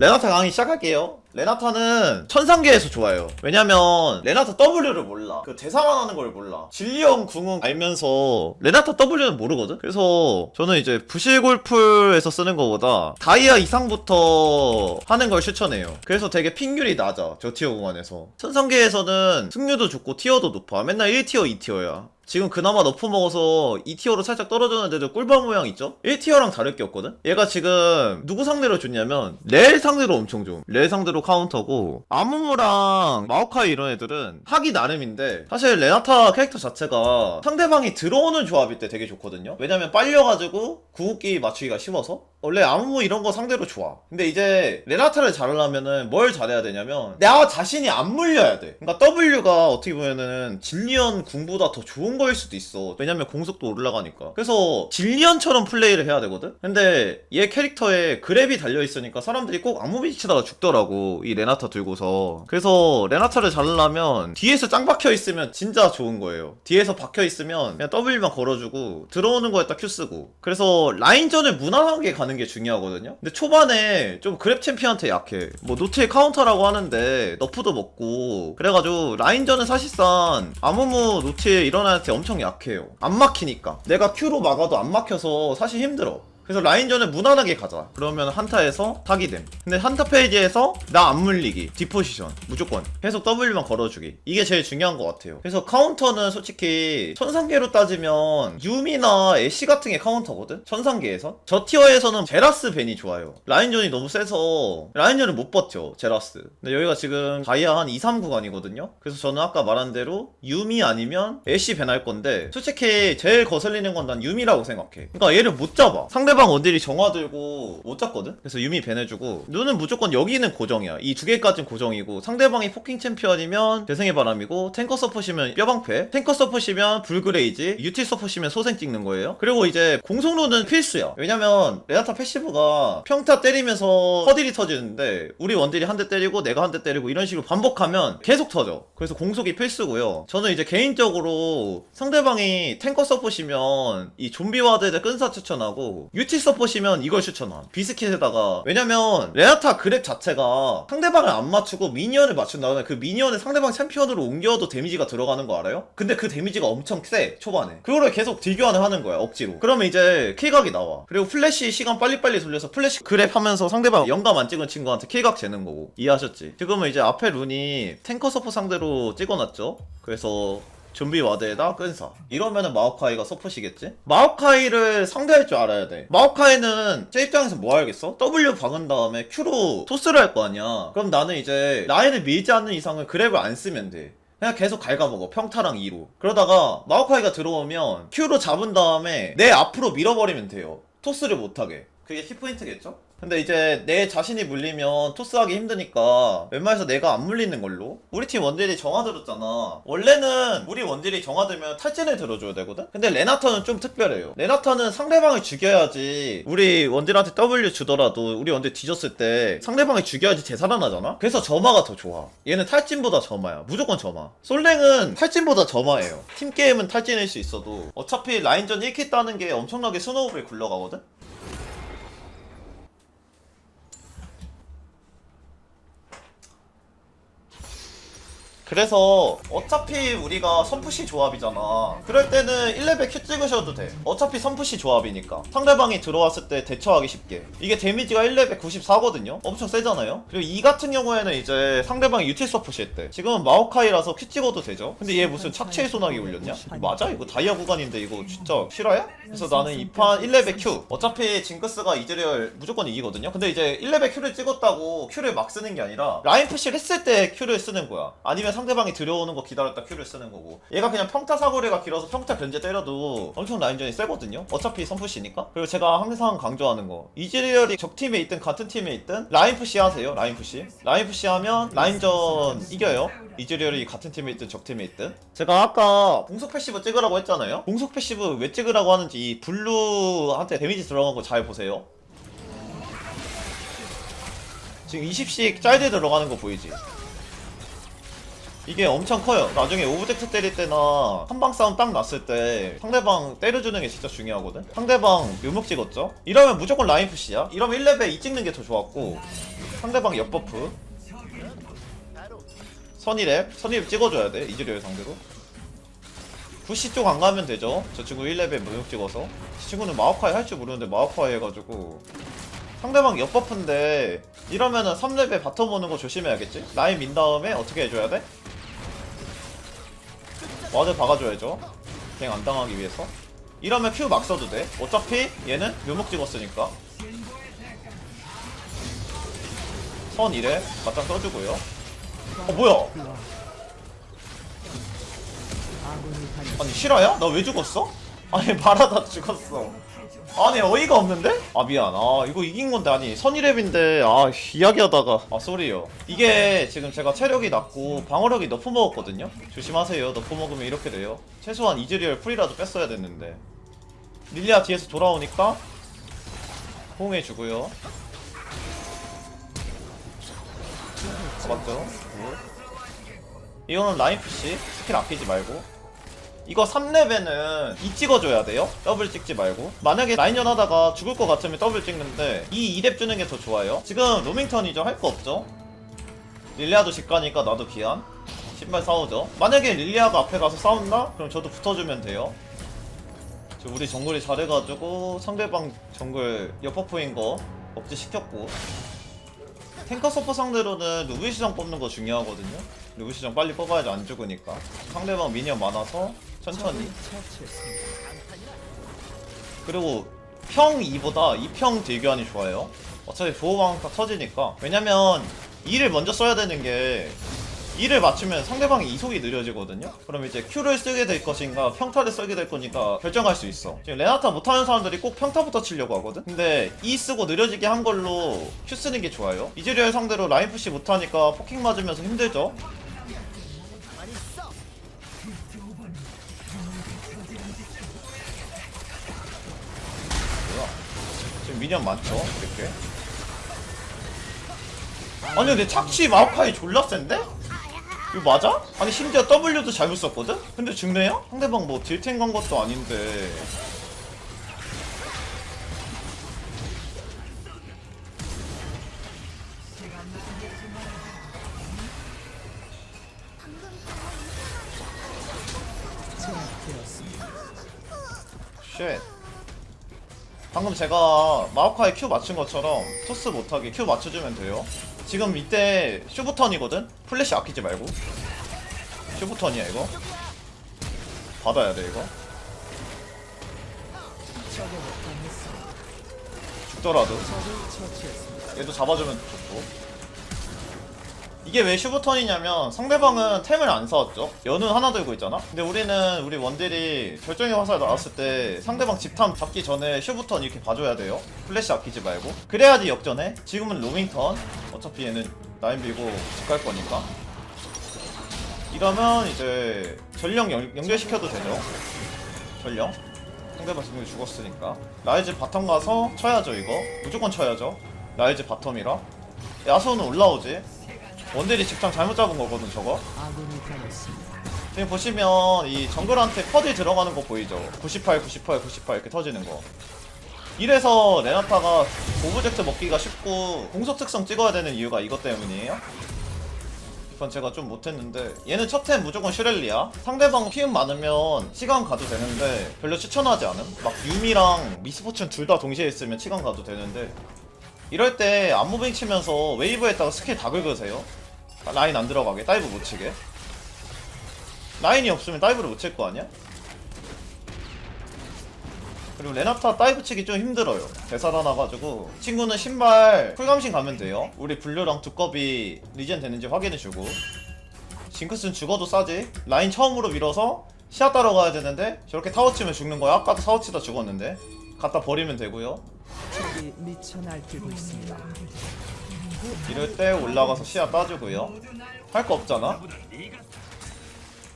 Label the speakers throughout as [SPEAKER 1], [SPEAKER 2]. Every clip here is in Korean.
[SPEAKER 1] 레나타 강의 시작할게요. 레나타는 천상계에서 좋아요. 왜냐면 레나타 W를 몰라. 그 대사만 하는 걸 몰라. 진리형 궁은 알면서 레나타 W는 모르거든. 그래서 저는 이제 부실 골프에서 쓰는 것보다 다이아 이상부터 하는 걸 추천해요. 그래서 되게 핑률이 낮아. 저 티어 공간에서. 천상계에서는 승률도 좋고 티어도 높아. 맨날 1티어, 2티어야. 지금 그나마 너프 먹어서 2티어로 살짝 떨어졌는데도 꿀밤 모양 있죠? 1티어랑 다를 게 없거든? 얘가 지금 누구 상대로 좋냐면 렐 상대로 엄청 좋음 렐 상대로 카운터고 아무무랑 마오카이 이런 애들은 하기 나름인데 사실 레나타 캐릭터 자체가 상대방이 들어오는 조합일 때 되게 좋거든요? 왜냐면 빨려가지고 궁극기 맞추기가 쉬워서 원래 아무무 이런 거 상대로 좋아 근데 이제 레나타를 잘하려면은 뭘 잘해야 되냐면 나 자신이 안 물려야 돼 그러니까 W가 어떻게 보면은 진리언 궁보다 더 좋은 거일 수도 있어. 왜냐면 공속도 올라가니까. 그래서 진리언처럼 플레이를 해야 되거든? 근데 얘 캐릭터에 그랩이 달려있으니까 사람들이 꼭 아무 비 치다가 죽더라고 이 레나타 들고서. 그래서 레나타를 잘하려면 뒤에서 짱 박혀있으면 진짜 좋은 거예요. 뒤에서 박혀있으면 그냥 W만 걸어주고 들어오는 거에 딱 Q 쓰고. 그래서 라인전을 무난하게 가는 게 중요하거든요? 근데 초반에 좀 그랩 챔피언한테 약해. 뭐 노트의 카운터라고 하는데 너프도 먹고. 그래가지고 라인전은 사실상 아무무 노트에 일어나한테 엄청 약해요. 안 막히니까. 내가 Q로 막아도 안 막혀서 사실 힘들어 그래서 라인전을 무난하게 가자. 그러면 한타에서 타기 됨. 근데 한타 페이지에서 나 안 물리기, 디포지션 무조건 계속 W만 걸어주기. 이게 제일 중요한 것 같아요. 그래서 카운터는 솔직히 천상계로 따지면 유미나 애쉬 같은 게 카운터거든. 천상계에서 저 티어에서는 제라스 벤이 좋아요. 라인전이 너무 세서 라인전을 못 버텨 제라스. 근데 여기가 지금 다이아 한 2, 3 구간이거든요. 그래서 저는 아까 말한 대로 유미 아니면 애쉬 벤 할 건데 솔직히 제일 거슬리는 건 난 유미라고 생각해. 그러니까 얘를 못 잡아. 상대방 원딜이 정화 들고 못 잡거든? 그래서 유미 벤해주고 눈은 무조건 여기는 고정이야. 이 두 개까진 고정이고 상대방이 포킹 챔피언이면 대승의 바람이고 탱커 서포시면 뼈방패 탱커 서포시면 불그레이지 유틸 서포시면 소생 찍는 거예요. 그리고 이제 공속로는 필수야. 왜냐면 레나타 패시브가 평타 때리면서 허딜이 터지는데 우리 원딜이 한 대 때리고 내가 한 대 때리고 이런 식으로 반복하면 계속 터져. 그래서 공속이 필수고요. 저는 이제 개인적으로 상대방이 탱커 서포시면 이 좀비 와드에 끈사 추천하고 유티 서포시면 이걸 추천함. 비스킷에다가 왜냐면 레나타 그랩 자체가 상대방을 안 맞추고 미니언을 맞춘 다음에 그 미니언을 상대방 챔피언으로 옮겨도 데미지가 들어가는 거 알아요? 근데 그 데미지가 엄청 세 초반에 그거를 계속 딜교환을 하는 거야 억지로 그러면 이제 킬각이 나와 그리고 플래시 시간 빨리빨리 돌려서 플래시 그랩 하면서 상대방 영감 안 찍은 친구한테 킬각 재는 거고 이해하셨지? 지금은 이제 앞에 룬이 탱커 서포 상대로 찍어놨죠 그래서 좀비 와드에다 끈사 이러면은 마오카이가 서포시겠지? 마오카이를 상대할 줄 알아야 돼. 마오카이는 제 입장에서 뭐 알겠어? W 박은 다음에 Q로 토스를 할 거 아니야. 그럼 나는 이제 라인을 밀지 않는 이상은 그랩을 안 쓰면 돼. 그냥 계속 갉아먹어. 평타랑 2로. 그러다가 마오카이가 들어오면 Q로 잡은 다음에 내 앞으로 밀어버리면 돼요. 토스를 못하게. 그게 키포인트겠죠? 근데 이제 내 자신이 물리면 토스하기 힘드니까 웬만해서 내가 안 물리는 걸로. 우리 팀 원딜이 정화 들었잖아. 원래는 우리 원딜이 정화 들면 탈진을 들어줘야 되거든? 근데 레나타는 좀 특별해요. 레나타는 상대방을 죽여야지 우리 원딜한테 W 주더라도 우리 원딜 뒤졌을 때 상대방이 죽여야지 재살아나잖아? 그래서 점화가 더 좋아. 얘는 탈진보다 점화야. 무조건 점화. 솔랭은 탈진보다 점화예요. 팀게임은 탈진일 수 있어도 어차피 라인전 1킬 따는 게 엄청나게 스노우볼 굴러가거든? 그래서 어차피 우리가 선푸시 조합이잖아. 그럴 때는 1레벨 Q 찍으셔도 돼. 어차피 선푸시 조합이니까. 상대방이 들어왔을 때 대처하기 쉽게. 이게 데미지가 1레벨 94거든요? 엄청 세잖아요? 그리고 이 같은 경우에는 이제 상대방이 유틸 서포시 했대. 지금은 마오카이라서 Q 찍어도 되죠? 근데 얘 무슨 착취의 소나기 올렸냐? 맞아? 이거 다이아 구간인데 이거 진짜 실화야? 그래서 나는 이판 1레벨 Q 어차피 징크스가 이즈리얼 무조건 이기거든요? 근데 이제 1레벨 Q를 찍었다고 Q를 막 쓰는 게 아니라 라인 푸시를 했을 때 Q를 쓰는 거야. 아니면 상대방이 들어오는 거 기다렸다 Q를 쓰는 거고. 얘가 그냥 평타 사거리가 길어서 평타 견제 때려도 엄청 라인전이 세거든요? 어차피 선푸시니까? 그리고 제가 항상 강조하는 거. 이즈리얼이 적팀에 있든 같은 팀에 있든 라인 푸시 하세요 라인 푸시. 라인 푸시 하면 라인전 이겨요. 이즈리얼이 같은 팀에 있든 적팀에 있든. 제가 아까 공속 패시브 찍으라고 했잖아요? 공속 패시브 왜 찍으라고 하는지 이 블루한테 데미지 들어간 거 잘 보세요. 지금 20씩 짤대 들어가는 거 보이지? 이게 엄청 커요. 나중에 오브젝트 때릴 때나 한방 싸움 딱 났을 때 상대방 때려주는 게 진짜 중요하거든? 상대방 묘목 찍었죠? 이러면 무조건 라인 푸시야? 이러면 1레벨 2 찍는 게 더 좋았고 상대방 옆버프 선이랩 선이랩 찍어줘야 돼 이즈리얼 상대로 부시 쪽 안 가면 되죠 저 친구 1레벨 무역 찍어서 이 친구는 마오카이 할 줄 모르는데 마오카이 해가지고 상대방 옆버프인데 이러면은 3레벨 바텀 오는 거 조심해야겠지? 라인 민 다음에 어떻게 해줘야 돼? 와드 박아줘야죠. 갱 안 당하기 위해서. 이러면 Q 막 써도 돼. 어차피 얘는 묘목 찍었으니까. 선 이래 맞짱 써주고요. 어 뭐야? 아니 실화야? 나 왜 죽었어? 아니 말하다 죽었어. 아니 어이가 없는데? 아 미안. 아 이거 이긴 건데. 아니 선이랩인데. 아 씨, 이야기하다가. 아 쏘리요. 이게 지금 제가 체력이 낮고 방어력이 너프 먹었거든요? 조심하세요. 너프 먹으면 이렇게 돼요. 최소한 이즈리얼 풀이라도 뺐어야 됐는데. 릴리아 뒤에서 돌아오니까 호응해주고요. 잡았죠? 이거는 라인 푸시. 스킬 아끼지 말고 이거 3렙에는 이 찍어줘야 돼요? 더블 찍지 말고. 만약에 라인전 하다가 죽을 것 같으면 더블 찍는데 이 2렙 주는 게 더 좋아요. 지금 로밍턴이죠? 할 거 없죠? 릴리아도 집 가니까 나도 기한. 신발 싸우죠? 만약에 릴리아가 앞에 가서 싸운다? 그럼 저도 붙어주면 돼요. 저 우리 정글이 잘해가지고 상대방 정글 옆버프인 거 억제 시켰고. 탱커 서퍼 상대로는 누구 시장 뽑는 거 중요하거든요. 누구 시장 빨리 뽑아야지 안 죽으니까. 상대방 미니언 많아서 천천히. 그리고 평 2보다 2평 딜교환이 좋아요. 어차피 다 터지니까. 왜냐면 2를 먼저 써야 되는 게 2를 맞추면 상대방이 이속이 느려지거든요. 그럼 이제 Q를 쓰게 될 것인가 평타를 쓰게 될 거니까 결정할 수 있어. 지금 레나타 못하는 사람들이 꼭 평타부터 치려고 하거든? 근데 E 쓰고 느려지게 한 걸로 Q 쓰는 게 좋아요. 이즈리얼 상대로 라인 푸시 못하니까 포킹 맞으면서 힘들죠 지금 미니언 많죠 이렇게 아니 근데 착취 마오카이 졸라 센데? 이거 맞아? 아니 심지어 W도 잘못 썼거든? 근데 죽네요? 상대방 뭐 딜탱 간 것도 아닌데 제가 마오카이 Q 맞춘 것처럼 토스 못하게 Q 맞춰주면 돼요. 지금 이때 슈부턴이거든? 플래시 아끼지 말고. 슈부턴이야 이거? 받아야 돼 이거? 죽더라도. 얘도 잡아주면 좋고 이게 왜 슈부턴이냐면 상대방은 템을 안 사왔죠. 연은 하나 들고 있잖아. 근데 우리는 우리 원딜이 결정의 화살 나왔을 때 상대방 집탐 잡기 전에 슈부턴 이렇게 봐줘야 돼요. 플래시 아끼지 말고. 그래야지 역전해. 지금은 로밍턴. 어차피 얘는 라인 빌고 집 갈 거니까. 이러면 이제 전령 연, 연결시켜도 되죠. 전령. 상대방 지금 죽었으니까. 라이즈 바텀 가서 쳐야죠 이거. 무조건 쳐야죠. 라이즈 바텀이라. 야수는 올라오지 원딜이 직장 잘못 잡은 거거든 저거. 지금 보시면 이 정글한테 퍼디 들어가는 거 보이죠? 98 98 98 이렇게 터지는 거. 이래서 레나타가 오브젝트 먹기가 쉽고 공속 특성 찍어야 되는 이유가 이것 때문이에요? 이건 제가 좀 못했는데. 얘는 첫템 무조건 슈렐리야. 상대방 피움 많으면 시간 가도 되는데 별로 추천하지 않음? 막 유미랑 미스포춘 둘다 동시에 있으면 시간 가도 되는데. 이럴 때 안무빙 치면서 웨이브에다가 스킬 다 긁으세요 라인 안 들어가게. 다이브 못 치게. 라인이 없으면 다이브를 못 칠 거 아니야? 그리고 레나타 다이브 치기 좀 힘들어요. 되살아나가지고. 친구는 신발 풀감신 가면 돼요. 우리 블루랑 두꺼비 리젠 되는지 확인해주고. 징크스는 죽어도 싸지. 라인 처음으로 밀어서 시야 따라가야 되는데 저렇게 타워 치면 죽는 거야. 아까도 타워 치다 죽었는데. 갖다 버리면 되고요.
[SPEAKER 2] 적이 미쳐 날뛰고 있습니다.
[SPEAKER 1] 이럴 때 올라가서 시야 따주고요. 할 거 없잖아?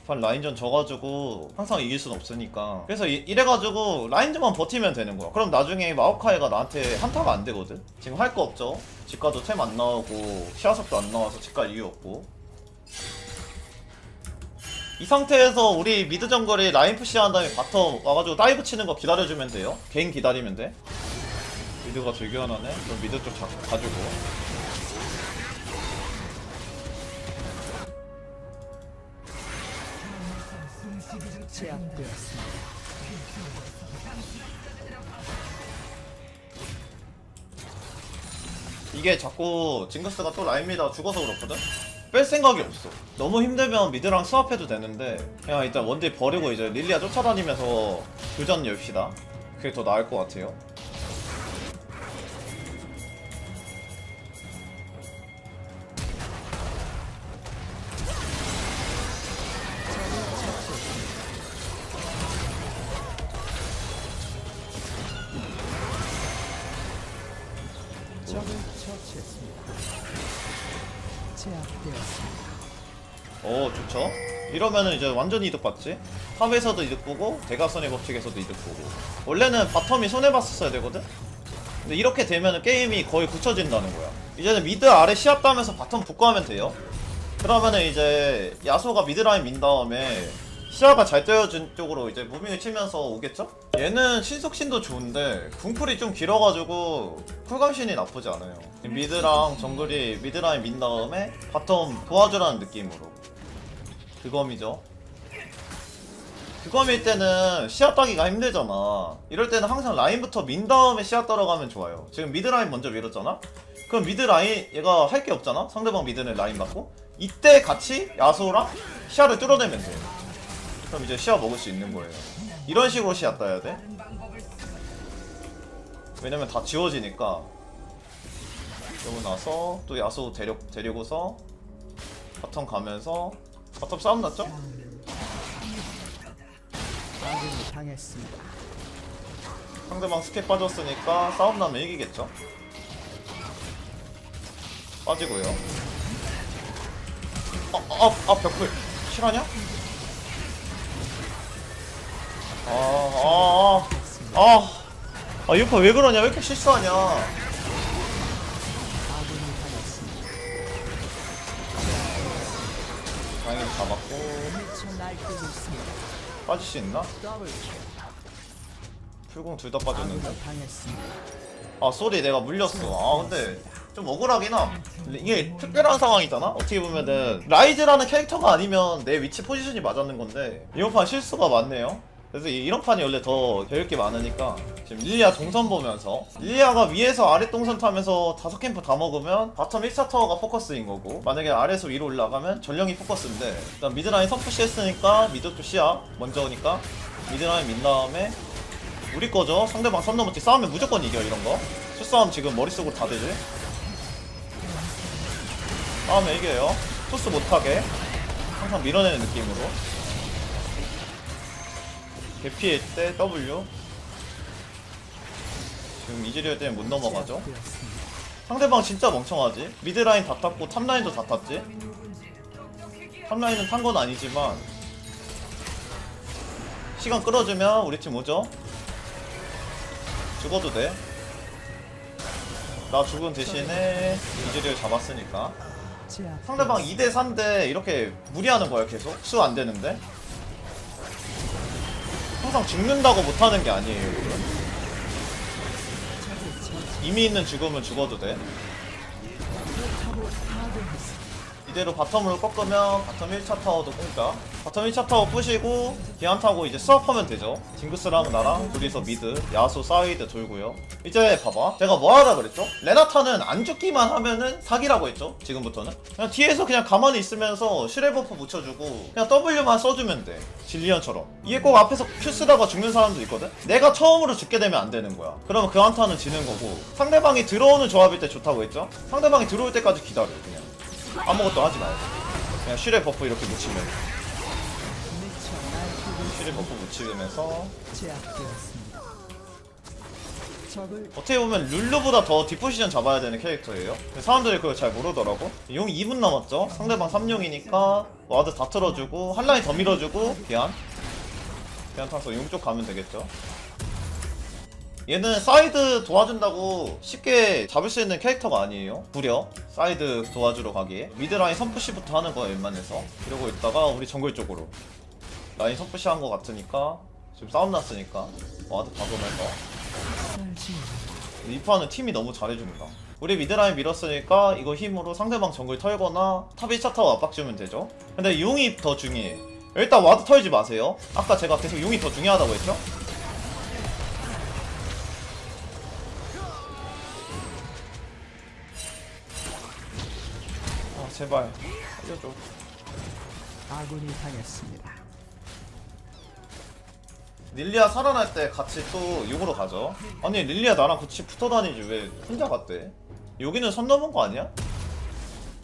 [SPEAKER 1] 반 라인전 져가지고 항상 이길 순 없으니까. 그래서 이, 이래가지고 라인전만 버티면 되는 거야. 그럼 나중에 마오카이가 나한테 한타가 안 되거든? 지금 할 거 없죠? 집가도 템 안 나오고 시야석도 안 나와서 집갈 이유 없고. 이 상태에서 우리 미드 정글이 라인 푸시한 다음에 바텀 와가지고 다이브 치는 거 기다려주면 돼요. 개인 기다리면 돼. 미드가 들교환하네? 그럼 미드 쪽 자, 가지고
[SPEAKER 2] 제압되었습니다.
[SPEAKER 1] 이게 자꾸 징크스가 또 라인미다 죽어서 그렇거든? 뺄 생각이 없어 너무 힘들면 미드랑 스왑해도 되는데 그냥 일단 원딜 버리고 이제 릴리아 쫓아다니면서 교전 열시다 그게 더 나을 것 같아요
[SPEAKER 2] 적을 처치했습니다. 제압되었습니다.
[SPEAKER 1] 오 좋죠. 이러면은 이제 완전 이득 받지? 탑에서도 이득 보고 대각선의 법칙에서도 이득 보고. 원래는 바텀이 손해봤었어야 되거든? 근데 이렇게 되면은 게임이 거의 굳혀진다는 거야. 이제는 미드 아래 시합 따면서 바텀 복구하면 돼요. 그러면은 이제 야소가 미드라인 민 다음에 시야가 잘 떼어진 쪽으로 이제 무빙을 치면서 오겠죠? 얘는 신속신도 좋은데 궁풀이 좀 길어가지고 쿨감신이 나쁘지 않아요. 미드랑 정글이 미드라인 민 다음에 바텀 도와주라는 느낌으로. 그검이죠. 그검일 때는 시야 따기가 힘들잖아. 이럴 때는 항상 라인부터 민 다음에 시야 따라가면 좋아요. 지금 미드라인 먼저 밀었잖아? 그럼 미드라인 얘가 할 게 없잖아? 상대방 미드는 라인 받고? 이때 같이 야소랑 시야를 뚫어내면 돼 그럼 이제 시야 먹을 수 있는 거예요 이런 식으로 시야 따야 돼 왜냐면 다 지워지니까 그러고 나서 또 야소 데려, 데리고서 바텀 가면서 바텀 싸움 났죠? 상대방 스킬 빠졌으니까 싸움 나면 이기겠죠? 빠지고요. 아, 아, 아, 벽풀. 실화냐? 아, 아, 아, 아. 아, 유파 왜 그러냐? 왜 이렇게 실수하냐? 다행히 잡았고. 빠질 수 있나? 풀공 둘 다 빠졌는데.
[SPEAKER 2] 아
[SPEAKER 1] 쏘리 내가 물렸어 아 근데 좀 억울하긴 함 이게 특별한 상황이잖아 어떻게 보면은 라이즈라는 캐릭터가 아니면 내 위치 포지션이 맞았는 건데 이번 판 실수가 많네요 그래서 이- 이런 판이 원래 더 배울 게 많으니까 지금 릴리아 동선 보면서 릴리아가 위에서 아래 동선 타면서 다섯 캠프 다 먹으면 바텀 1차 타워가 포커스인 거고 만약에 아래에서 위로 올라가면 전령이 포커스인데 일단 미드라인 선푸시 했으니까 미드 또 시야 먼저 오니까 미드라인 민 다음에 우리 거죠. 상대방 선 넘었지. 싸우면 무조건 이겨 이런 거. 수싸움 지금 머릿속으로 다 되지. 싸우면 이겨요. 토스 못하게 항상 밀어내는 느낌으로. 개피일 때 W. 지금 이즈리얼 때문에 못 넘어가죠. 상대방 진짜 멍청하지. 미드라인 다 탔고 탑라인도 다 탔지. 탑라인은 탄 건 아니지만 시간 끌어주면 우리 팀 오죠. 죽어도 돼. 나 죽은 대신에 이즈리얼 잡았으니까. 상대방 2대 3대 이렇게 무리하는 거야 계속. 수 안 되는데. 항상 죽는다고 못하는 게 아니에요. 이거는. 이미 있는 죽음은 죽어도 돼. 이대로 바텀으로 꺾으면 바텀 1차 타워도 공짜 바텀 1차 타워 부시고 기한 타고 이제 수업하면 되죠. 징크스랑 나랑 둘이서 미드 야수 사이드 돌고요. 이제 봐봐. 제가 뭐 하라 그랬죠? 레나타는 안 죽기만 하면은 사기라고 했죠 지금부터는? 그냥 뒤에서 그냥 가만히 있으면서 슈레버프 붙여주고 그냥 W만 써주면 돼. 질리언처럼. 이게 꼭 앞에서 Q 쓰다가 죽는 사람도 있거든? 내가 처음으로 죽게 되면 안 되는 거야. 그러면 그 한타는 지는 거고. 상대방이 들어오는 조합일 때 좋다고 했죠? 상대방이 들어올 때까지 기다려 그냥. 아무것도 하지 말고. 그냥 슈레 버프 이렇게 묻히면 슈레 버프 묻히면서.
[SPEAKER 2] 제압되었습니다. 적을
[SPEAKER 1] 어떻게 보면 룰루보다 더 뒷포지션 잡아야 되는 캐릭터예요. 근데 사람들이 그걸 잘 모르더라고. 용 2분 남았죠? 상대방 3용이니까 와드 다 틀어주고 한 라인 더 밀어주고 기한. 기한 타서 용 쪽 가면 되겠죠? 얘는 사이드 도와준다고 쉽게 잡을 수 있는 캐릭터가 아니에요. 구려. 사이드 도와주러 가기에. 미드라인 선푸시부터 하는 거야 웬만해서. 이러고 있다가 우리 정글 쪽으로 라인 선푸시 한거 같으니까 지금 싸움 났으니까 와드 박으면서
[SPEAKER 2] 쌀지
[SPEAKER 1] 이 판은 팀이 너무 잘해줍니다. 우리 미드라인 밀었으니까 이거 힘으로 상대방 정글 털거나 탑 1차 타워 압박 주면 되죠. 근데 용이 더 중요해. 일단 와드 털지 마세요 아까 제가 계속 용이 더 중요하다고 했죠? 아 제발 알려줘
[SPEAKER 2] 아군이 당했습니다.
[SPEAKER 1] 릴리아 살아날 때 같이 또 욕으로 가죠. 아니 릴리아 나랑 같이 붙어 다니지 왜 혼자 갔대? 여기는 선 넘은 거 아니야?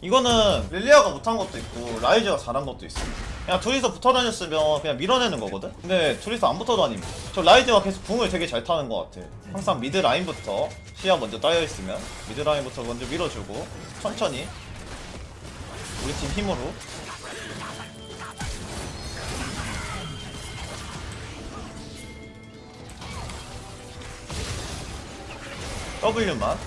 [SPEAKER 1] 이거는 릴리아가 못한 것도 있고 라이즈가 잘한 것도 있어. 그냥 둘이서 붙어 다녔으면 그냥 밀어내는 거거든. 근데 둘이서 안 붙어 다니면 저 라이즈가 계속 궁을 되게 잘 타는 것 같아. 항상 미드 라인부터 시야 먼저 따여 있으면 미드 라인부터 먼저 밀어주고 천천히 우리 팀 힘으로 W만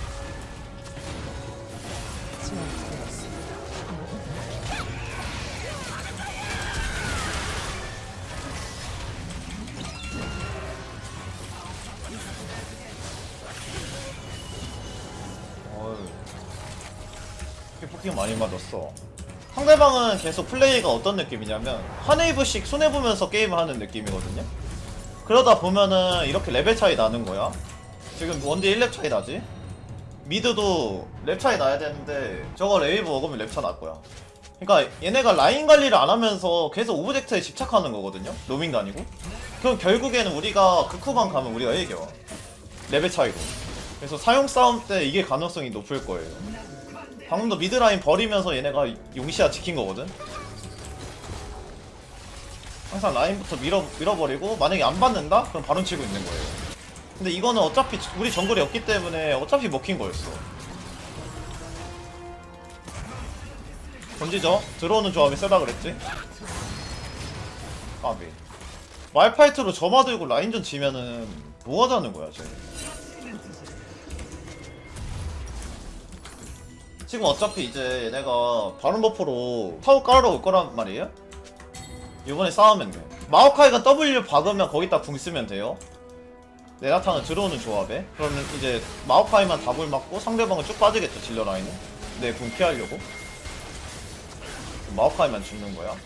[SPEAKER 1] 포킹 많이 맞았어. 상대방은 계속 플레이가 어떤 느낌이냐면 한 웨이브씩 손해보면서 게임을 하는 느낌이거든요. 그러다 보면은 이렇게 레벨 차이 나는 거야. 지금 원딜 1렙 차이 나지? 미드도 랩 차이 나야 되는데 저거 레이브 먹으면 랩 차 날 거야. 그러니까 얘네가 라인 관리를 안 하면서 계속 오브젝트에 집착하는 거거든요. 로밍도 아니고. 그럼 결국에는 우리가 그 극후반 가면 우리가 이겨. 레벨 차이로. 그래서 사용 싸움 때 이게 가능성이 높을 거예요. 방금도 미드라인 버리면서 얘네가 용시야 지킨 거거든. 항상 라인부터 밀어 밀어버리고 만약에 안 받는다? 그럼 바로 치고 있는 거예요. 근데 이거는 어차피 우리 정글이 없기 때문에 어차피 먹힌 거였어. 던지죠? 들어오는 조합이 세다 그랬지? 까비. 말파이트로 점화 들고 라인전 지면은 뭐 하자는 거야, 쟤. 지금 어차피 이제 얘네가 바른 버프로 타워 깔아러 올 거란 말이에요? 이번에 싸우면 돼. 마오카이가 W 박으면 거기다 궁 쓰면 돼요. 네나타는 들어오는 조합에? 그러면 이제 마오카이만 답을 맞고 상대방은 쭉 빠지겠죠 딜러 라인은? 내궁 피하려고? 마오카이만 죽는 거야?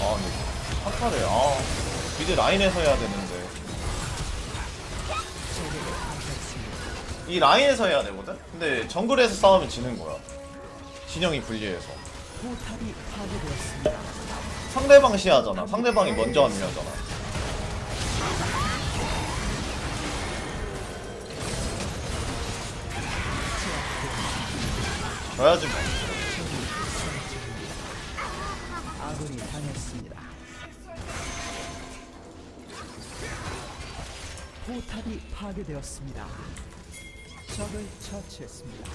[SPEAKER 1] 아 근데 한타를 아 미드 라인에서 해야 되는데. 이 라인에서 해야 되거든? 근데 정글에서 싸우면 지는 거야. 진영이 불리해서.
[SPEAKER 2] 포탑이 파괴되었습니다.
[SPEAKER 1] 상대방 시야잖아. 상대방이 먼저 합류하잖아. 져야지 뭐.
[SPEAKER 2] 아군이 당했습니다. 포탑이 파괴되었습니다. 적을 처치했습니다.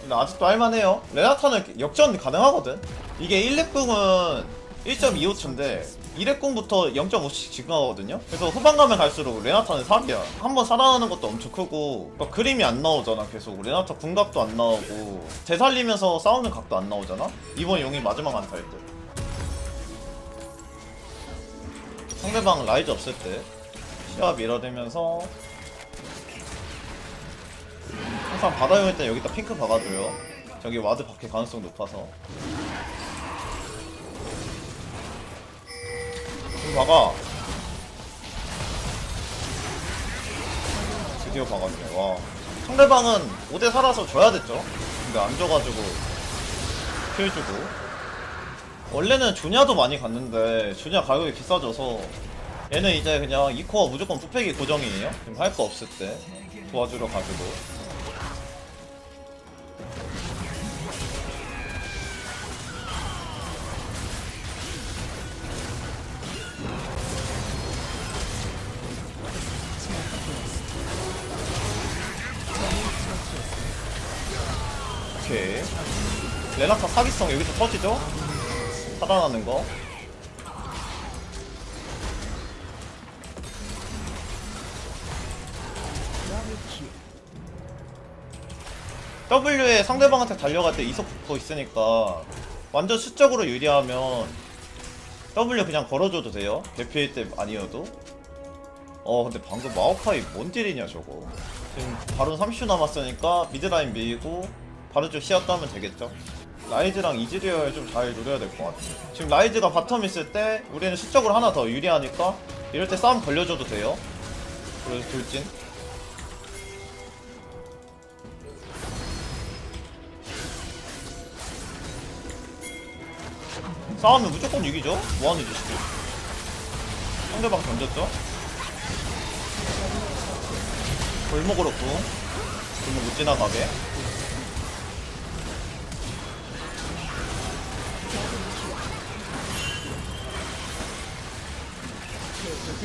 [SPEAKER 1] 근데 아직도 할만해요. 레나타는 역전 가능하거든. 이게 1렙궁은 1.25초인데 2렙궁부터 0.5씩 증가하거든요. 그래서 후반 가면 갈수록 레나타는 사기야. 한 번 살아나는 것도 엄청 크고 그러니까 그림이 안 나오잖아. 계속 레나타 궁각도 안 나오고 되살리면서 싸우는 각도 안 나오잖아. 이번 용이 마지막 안탈 때. 상대방 라이즈 없을 때 시야 밀어대면서 항상 바다용일 때 여기다 핑크 박아줘요. 저기 와드 박힐 가능성 높아서. 박아. 드디어 박았네. 와. 상대방은 5대 살아서 져야 됐죠. 근데 안 져가지고 킬 주고. 원래는 주냐도 많이 갔는데 주냐 가격이 비싸져서 얘는 이제 그냥 2코어 무조건 뚝배기 고정이에요. 지금 할 거 없을 때 도와주러 가지고. 오케이. 레나타 사기성 여기서 터지죠? 살아나는 거. W에 상대방한테 달려갈 때 이속 붙어 있으니까 완전 수적으로 유리하면 W 그냥 걸어줘도 돼요. 대피일 때 아니어도. 어 근데 방금 마오카이 뭔 딜이냐 저거. 지금 바로 30초 남았으니까 미드라인 밀고 바로 좀 시야 따면 되겠죠? 라이즈랑 이즈리얼 좀 잘 노려야 될 것 같아요. 지금 라이즈가 바텀 있을 때 우리는 수적으로 하나 더 유리하니까 이럴 때 싸움 걸려줘도 돼요. 그래서 돌진. 싸우면 무조건 이기죠? 뭐하는 짓이지? 상대방 던졌죠? 골목으로 쿵 골목 못 지나가게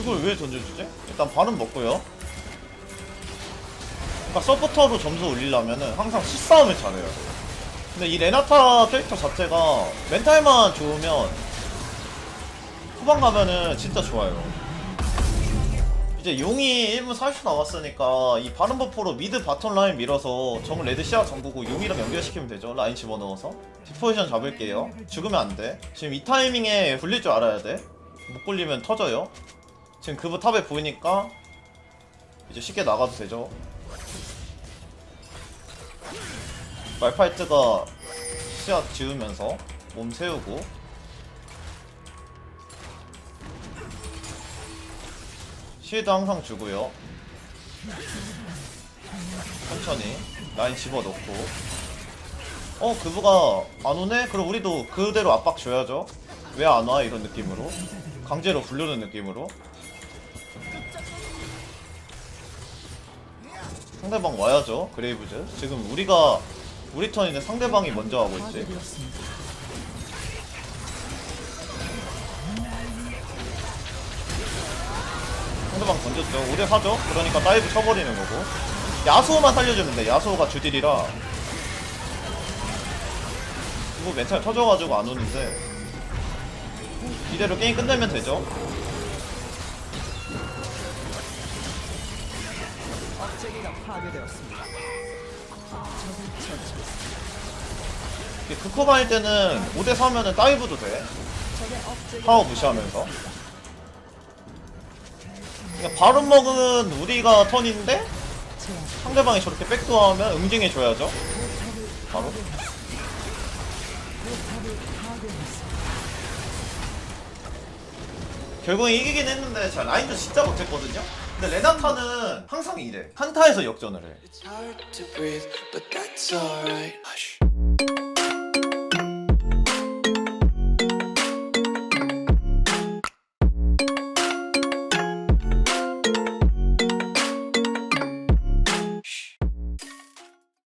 [SPEAKER 1] 이걸 왜 던져주지? 일단 발은 먹고요. 그러니까 서포터로 점수 올리려면은 항상 시싸움을 잘해요. 근데 이 레나타 캐릭터 자체가 멘탈만 좋으면 후반 가면은 진짜 좋아요. 이제 용이 1분 40초 남았으니까 이 바른 버프로 미드 바텀 라인 밀어서 정글 레드 시야 잠그고 용이랑 연결시키면 되죠. 라인 집어넣어서. 뒷포지션 잡을게요. 죽으면 안돼. 지금 이 타이밍에 굴릴 줄 알아야 돼못 굴리면 터져요 지금 그브 탑에 보이니까 이제 쉽게 나가도 되죠. 말파이트가 시야 지우면서 몸 세우고. 실드 항상 주고요. 천천히 라인 집어넣고. 어 그부가 안 오네? 그럼 우리도 그대로 압박 줘야죠. 왜 안 와? 이런 느낌으로. 강제로 부르는 느낌으로 상대방 와야죠 그레이브즈. 지금 우리가 우리 턴인데 상대방이 먼저 하고 있지. 상대방 던졌죠. 5대 4죠? 그러니까 다이브 쳐버리는 거고. 야수호만 살려주면 돼 야수호가 주딜이라. 이거 멘탈 터져가지고 안 오는데. 이대로 게임 끝내면 되죠
[SPEAKER 2] 억제기가 파괴되었습니다. 적을 처치했습니다.
[SPEAKER 1] 극커반일 때는 5대 4면은 다이브도 돼 파워 무시하면서 그러니까 바로 먹은 우리가 턴인데. 상대방이 저렇게 백도하면 응징해 줘야죠 바로
[SPEAKER 2] 포탑을 파괴했습니다.
[SPEAKER 1] 결국엔 이기긴 했는데 제가 라인도 진짜 못했거든요 근데 레나타는 항상 이래 한타에서 역전을 해
[SPEAKER 3] It's hard to breathe, but that's alright. Hush.